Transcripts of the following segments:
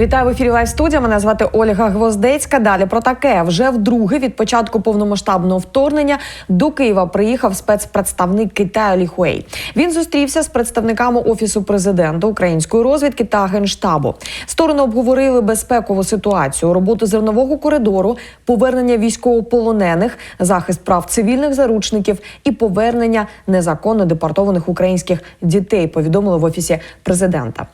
Вітаю в ефірі Лайв студія. Мене звати Ольга Гвоздецька. Далі про таке вже вдруге від початку повномасштабного вторгнення до Києва приїхав спецпредставник Китаю Лі Хуей. Він зустрівся з представниками офісу президента української розвідки та генштабу. Сторони обговорили безпекову ситуацію, роботу зернового коридору, повернення військовополонених, захист прав цивільних заручників і повернення незаконно депортованих українських дітей. Повідомили в офісі президента.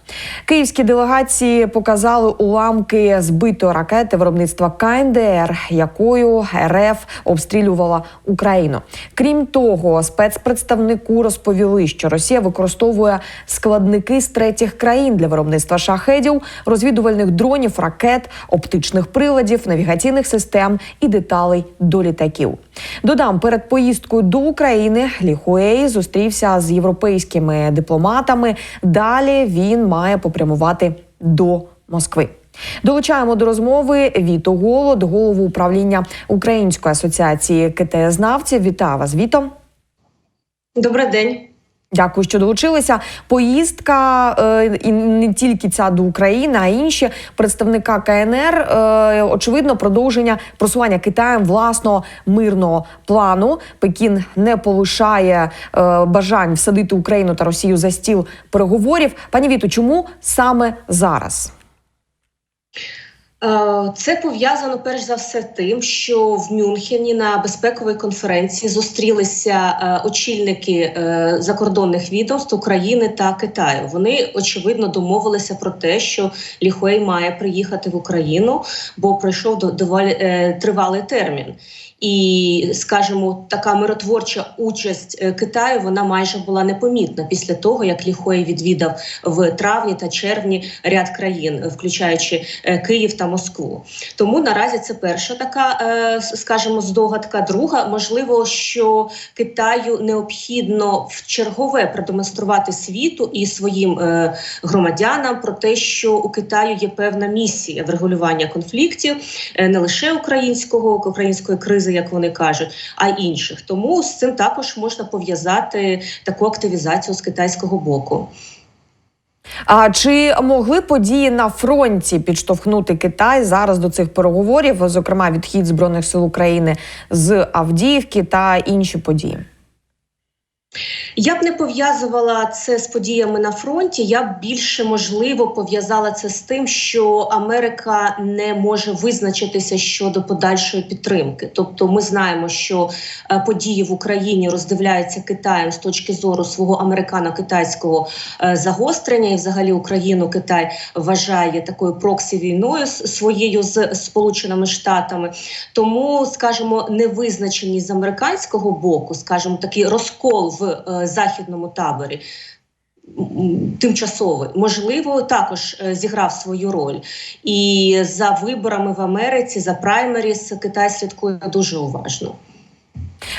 Київські делегації показали уламки збитої ракети виробництва КНДР, якою РФ обстрілювала Україну. Крім того, спецпредставнику розповіли, що Росія використовує складники з третіх країн для виробництва шахедів, розвідувальних дронів, ракет, оптичних приладів, навігаційних систем і деталей до літаків. Додам перед поїздкою до України Ліхуей зустрівся з європейськими дипломатами. Далі він має попрямувати до Москви. Долучаємо до розмови Віту Голод, голову управління Української асоціації КТС-знавців. Вітаю вас, Віто. Добрий день. Дякую, що долучилися. Поїздка е, і не тільки ця до України, а інші представника КНР. Е, очевидно, продовження просування Китаєм власного мирного плану. Пекін не полишає е, бажань всадити Україну та Росію за стіл переговорів. Пані Віту, чому саме зараз? Е, Це пов'язано перш за все тим, що в Мюнхені на безпековій конференції зустрілися е, очільники е, закордонних відомств України та Китаю. Вони очевидно домовилися про те, що Ліхуей має приїхати в Україну, бо пройшов до- доволі тривалий термін. І, скажімо, така миротворча участь е, Китаю вона майже була непомітна після того, як Ліхой відвідав в травні та червні ряд країн, включаючи е, Київ та Москву. Тому наразі це перша така, е, скажімо, здогадка. Друга, можливо, що Китаю необхідно в чергове продемонструвати світу і своїм е, громадянам про те, що у Китаю є певна місія врегулювання конфліктів е, не лише українського української кризи, як вони кажуть, а інших. Тому з цим також можна пов'язати таку активізацію з китайського боку. А чи могли події на фронті підштовхнути Китай зараз до цих переговорів, зокрема відхід збройних сил України з Авдіївки та інші події? Я б не пов'язувала це з подіями на фронті. Я б більше можливо пов'язала це з тим, що Америка не може визначитися щодо подальшої підтримки. Тобто, ми знаємо, що е, події в Україні роздивляються Китаєм з точки зору свого американо-китайського е, загострення, і взагалі Україну Китай вважає такою проксі війною своєю з Сполученими Штатами. Тому, скажімо, невизначеність з американського боку, скажімо, такий розкол в е, західному таборі. м, Тимчасовий можливо також е, зіграв свою роль, і за виборами в Америці за праймеріс Китай слідкує дуже уважно.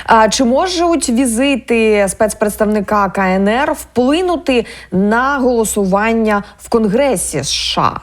А чи можуть візити спецпредставника КНР вплинути на голосування в Конгресі США?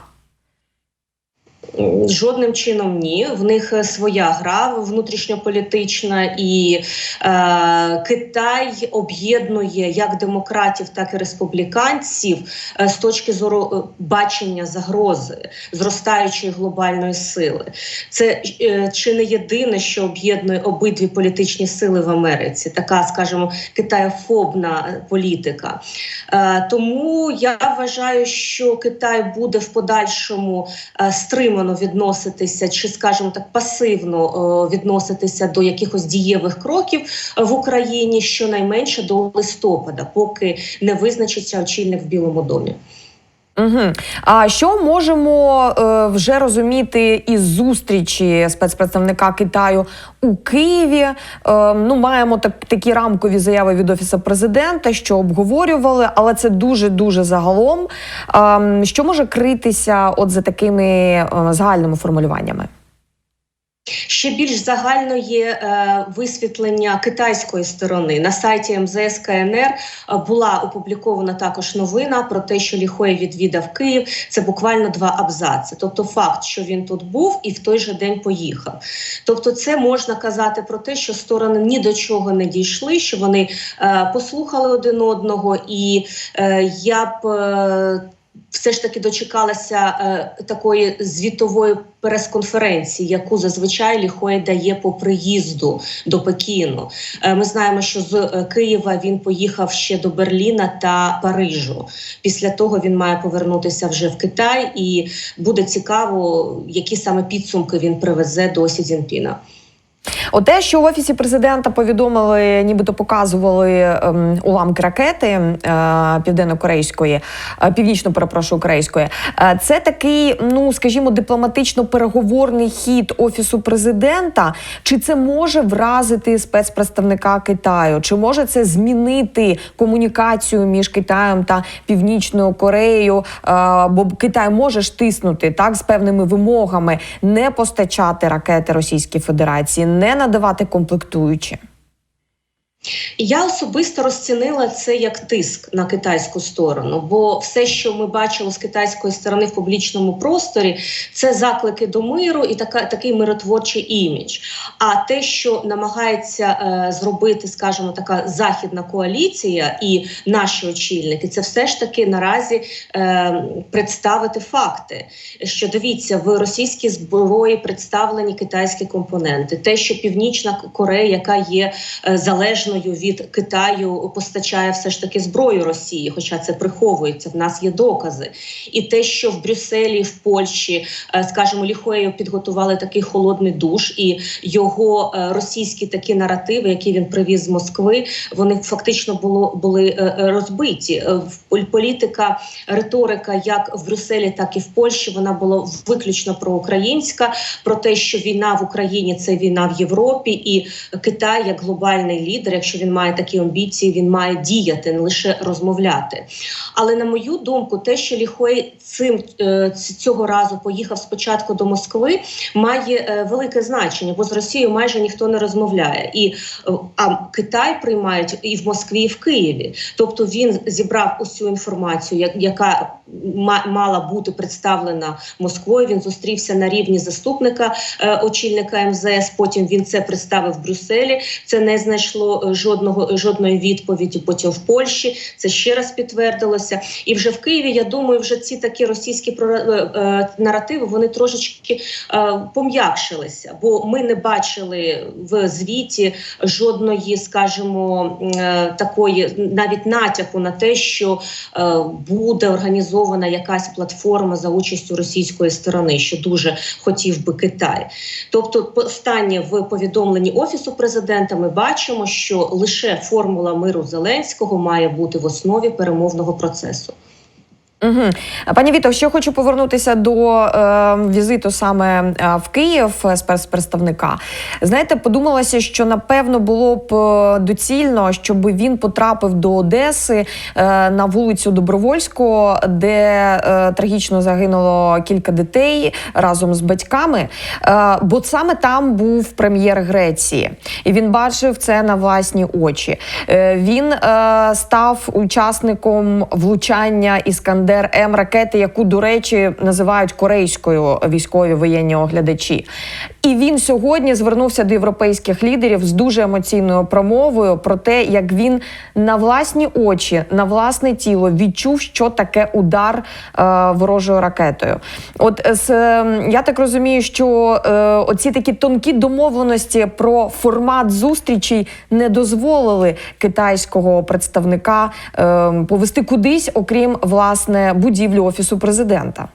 Жодним чином ні. В них е, своя гра внутрішньополітична, і е, Китай об'єднує як демократів, так і республіканців е, з точки зору е, бачення загрози зростаючої глобальної сили. Це е, чи не єдине, що об'єднує обидві політичні сили в Америці, така, скажімо, китаєфобна політика. Е, тому я вважаю, що Китай буде в подальшому е, стримано відноситися, чи, скажімо так, пасивно е, відноситися до якихось дієвих кроків в Україні щонайменше до листопада, поки не визначиться очільник в Білому домі. Угу. А що можемо е, вже розуміти із зустрічі спецпредставника Китаю у Києві? Е, ну, маємо так, такі рамкові заяви від офісу президента, що обговорювали, але це дуже дуже загалом. Е, що може критися от за такими е, загальними формулюваннями? Ще більш загально є е, висвітлення китайської сторони на сайті МЗС КНР е, була опублікована також новина про те, що Ліхой відвідав Київ. Це буквально два абзаци. Тобто, факт, що він тут був і в той же день поїхав. Тобто, це можна казати про те, що сторони ні до чого не дійшли, що вони е, послухали один одного, і е, я б. Е, все ж таки дочекалася е, такої звітової прес-конференції, яку зазвичай Ліхой дає по приїзду до Пекіну. Е, ми знаємо, що з е, Києва він поїхав ще до Берліна та Парижу. Після того він має повернутися вже в Китай, і буде цікаво, які саме підсумки він привезе до Сі Цзіньпіна. От те, що в офісі президента повідомили, нібито показували ем, уламки ракети е, південно-корейської, е, північно перепрошую корейської. Е, це такий, ну скажімо, дипломатично-переговорний хід офісу президента. Чи це може вразити спецпредставника Китаю? Чи може це змінити комунікацію між Китаєм та Північною Кореєю? Е, бо Китай може ж тиснути так з певними вимогами не постачати ракети Російській Федерації, не надавати комплектуючі. Я особисто розцінила це як тиск на китайську сторону, бо все, що ми бачили з китайської сторони в публічному просторі, це заклики до миру і така такий миротворчий імідж. А те, що намагається е, зробити, скажімо, така західна коаліція і наші очільники, це все ж таки наразі е, представити факти. Що дивіться, в російській зброї представлені китайські компоненти, те, що Північна Корея, яка є е, залежною від Китаю, постачає все ж таки зброю Росії, хоча це приховується. В нас є докази, і те, що в Брюсселі, в Польщі, е, скажімо, Ліхоєю підготували такий холодний душ, і його е, російські такі наративи, які він привіз з Москви, вони фактично було були е, розбиті. Політика, риторика, як в Брюсселі, так і в Польщі, вона була виключно проукраїнська, про те, що війна в Україні це війна в Європі, і Китай як глобальний лідер, якщо він має такі амбіції, він має діяти, не лише розмовляти. Але на мою думку, те, що Ліхой цим е, цього разу поїхав спочатку до Москви, має е, велике значення, бо з Росією майже ніхто не розмовляє. І е, а Китай приймають і в Москві, і в Києві. Тобто він зібрав усю інформацію, яка ма- мала бути представлена Москвою. Він зустрівся на рівні заступника очільника МЗС. Потім він це представив в Брюсселі. Це не знайшло жодного жодної відповіді. Потім в Польщі це ще раз підтвердилося. І вже в Києві я думаю, вже ці такі російські е, е, наративи вони трошечки е, пом'якшилися, бо ми не бачили в звіті жодної, скажімо, такої навіть натяку на те, що буде організована якась платформа за участю російської сторони, що дуже хотів би Китай. Тобто, останнє в повідомленні офісу президента ми бачимо, що лише формула миру Зеленського має бути в основі перемовного процесу. Угу. Пані Віто, ще хочу повернутися до е, візиту саме е, в Київ е, спецпредставника. Знаєте, подумалося, що напевно було б е, доцільно, щоб він потрапив до Одеси е, на вулицю Добровольського, де е, трагічно загинуло кілька дітей разом з батьками. Е, бо саме там був прем'єр Греції, і він бачив це на власні очі. Е, він е, став учасником влучання Іскандер М ракети, яку, до речі, називають корейською військові воєнні оглядачі. І він сьогодні звернувся до європейських лідерів з дуже емоційною промовою про те, як він на власні очі, на власне тіло відчув, що таке удар е, ворожою ракетою. От з е, я так розумію, що е, оці такі тонкі домовленості про формат зустрічей не дозволили китайського представника е, повести кудись, окрім власне будівлі офісу президента.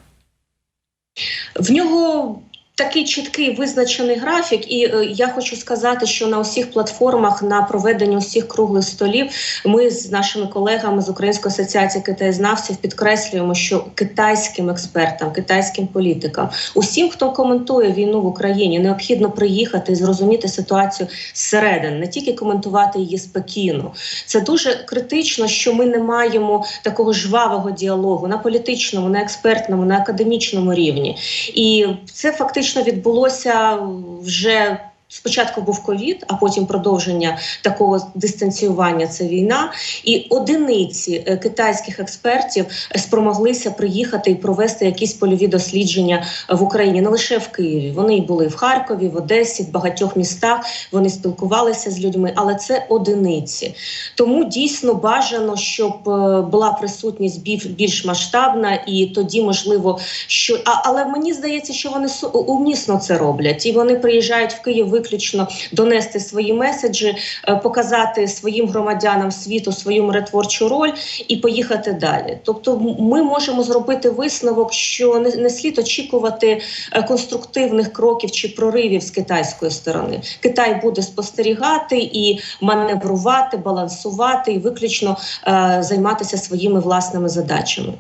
В нього такий чіткий визначений графік, і е, я хочу сказати, що на усіх платформах на проведення усіх круглих столів ми з нашими колегами з Української асоціації китаєзнавців підкреслюємо, що китайським експертам, китайським політикам, усім, хто коментує війну в Україні, необхідно приїхати і зрозуміти ситуацію зсередини, не тільки коментувати її з Пекіну. Це дуже критично, що ми не маємо такого жвавого діалогу на політичному, на експертному, на академічному рівні. І це фактично відбулося вже Спочатку був ковід, а потім продовження такого дистанціювання це війна. І одиниці е, китайських експертів спромоглися приїхати і провести якісь польові дослідження в Україні, не лише в Києві. Вони й були в Харкові, в Одесі, в багатьох містах. Вони спілкувалися з людьми, але це одиниці. Тому дійсно бажано, щоб е, була присутність більш, масштабна, і тоді можливо, що а, але мені здається, що вони умісно це роблять, і вони приїжджають в Київ виключно донести свої меседжі, е, показати своїм громадянам світу свою миротворчу роль і поїхати далі. Тобто, ми можемо зробити висновок, що не, не слід очікувати е, конструктивних кроків чи проривів з китайської сторони. Китай буде спостерігати і маневрувати, балансувати і виключно е, займатися своїми власними задачами.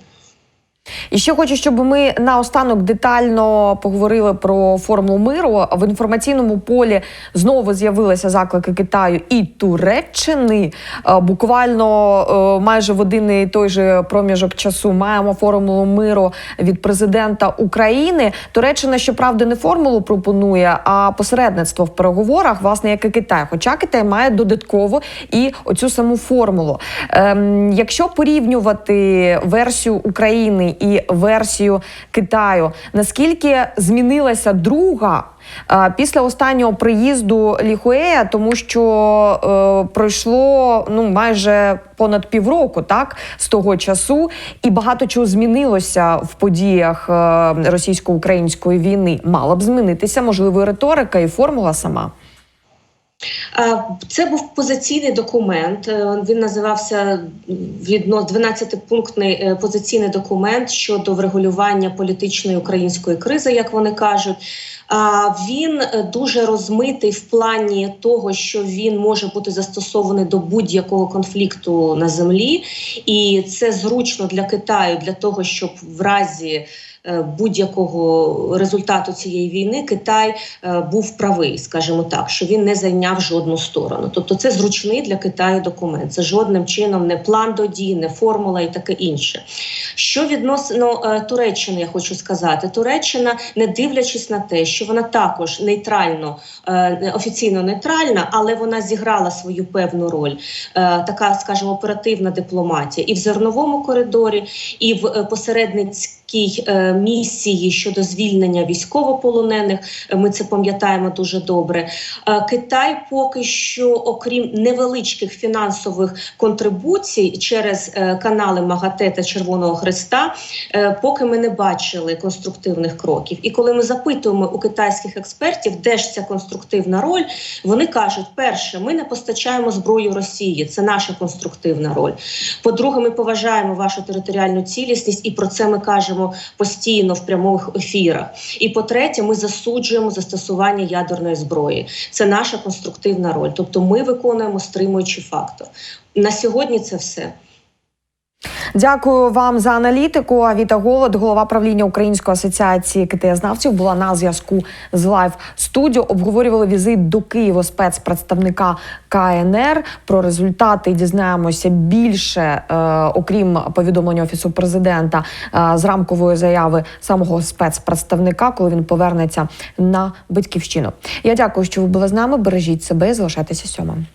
І ще хочу, щоб ми наостанок детально поговорили про формулу миру. В інформаційному полі знову з'явилися заклики Китаю і Туреччини. Е, Буквально е, майже в один і той же проміжок часу маємо формулу миру від президента України. Туреччина, щоправда, не формулу пропонує, а посередництво в переговорах, власне, як і Китай. Хоча Китай має додатково і оцю саму формулу. Ем, якщо порівнювати версію України і версію Китаю, наскільки змінилася друга? е, Після останнього приїзду Ліхуея, тому що е, пройшло ну майже понад півроку, так з того часу, і багато чого змінилося в подіях е, російсько-української війни. Мала б змінитися можливо і риторика і формула сама. Це був позиційний документ. Е, Він називався відно 12-пунктний е, позиційний документ щодо врегулювання політичної української кризи, як вони кажуть. Він е, дуже розмитий в плані того, що він може бути застосований до будь-якого конфлікту на землі, і це зручно для Китаю для того, щоб в разі будь-якого результату цієї війни Китай е, був правий, скажімо так, що він не зайняв жодну сторону. Тобто, це зручний для Китаю документ. Це жодним чином не план до дій, не формула і таке інше. Що відносно е, Туреччини, я хочу сказати, Туреччина, не дивлячись на те, що вона також нейтрально, е, офіційно нейтральна, але вона зіграла свою певну роль, е, така, скажімо, оперативна дипломатія і в зерновому коридорі, і в е, посередницькій е, місії щодо звільнення військовополонених. Е, Ми це пам'ятаємо дуже добре. Е, Китай поки що, окрім невеличких фінансових контрибуцій через канали МАГАТЕ та Червоного Христа, поки ми не бачили конструктивних кроків. І коли ми запитуємо у китайських експертів, де ж ця конструктивна роль, вони кажуть: перше, ми не постачаємо зброю Росії, це наша конструктивна роль. По-друге, ми поважаємо вашу територіальну цілісність, і про це ми кажемо постійно в прямих ефірах. І по-третє, ми засуджуємо застосування ядерної зброї. Це наша конструктивна роль. Тобто, ми виконуємо стримуючий фактор. На сьогодні це все. Дякую вам за аналітику. Авіта Голод, голова правління Української асоціації КТС-знавців, була на зв'язку з Лайв студіо. Обговорювали візит до Києва спецпредставника КНР. Про результати дізнаємося більше, е, окрім повідомлення офісу президента е, з рамкової заяви самого спецпредставника, коли він повернеться на батьківщину. Я дякую, що ви були з нами. Бережіть себе, і залишайтеся сьомим.